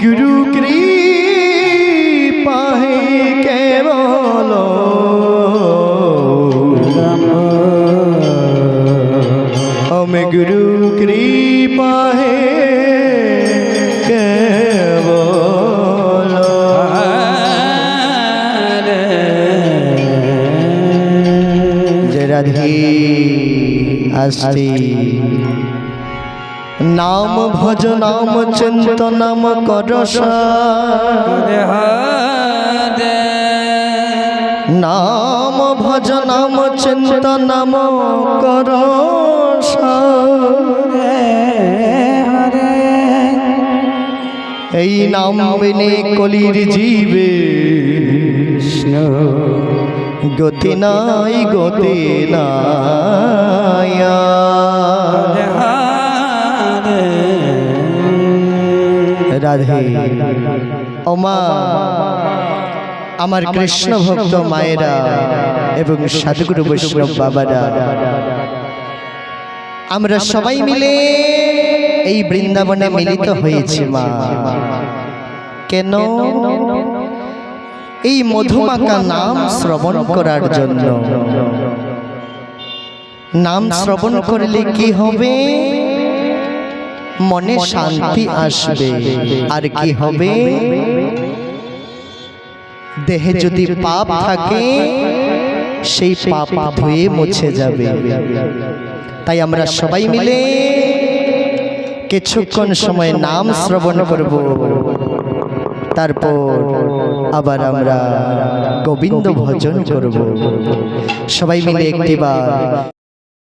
गुरु कृपा है के बोलो। गुरु कृपा है আসছি নাম ভজ নাম চিন্ত নাম করস নাম ভজ নাম চিন্ত নাম করস এই নাম বিনে কলির জীবে কৃষ্ণ গতি নাই গতি নাই রাধে। ওমা, আমার কৃষ্ণ ভক্ত মায়েরা এবং সাধুগুরু বৈষ্ণব বাবারা। আমরা সবাই মিলে এই বৃন্দাবনে মিলিত হয়েছি মা। কেন? এই মধুমাকা নাম শ্রবণ করার জন্য। নাম শ্রবণ করলে কি হবে? মনে শান্তি আসবে। আর কি হবে? দেহে যদি পাপ থাকে সেই পাপ ধুয়ে মুছে যাবে। তাই আমরা সবাই মিলে কিছুক্ষণ সময় নাম শ্রবণ করব। তারপর আবার আমরা গোবিন্দ ভজন করব। সবাই মিলে একটিবার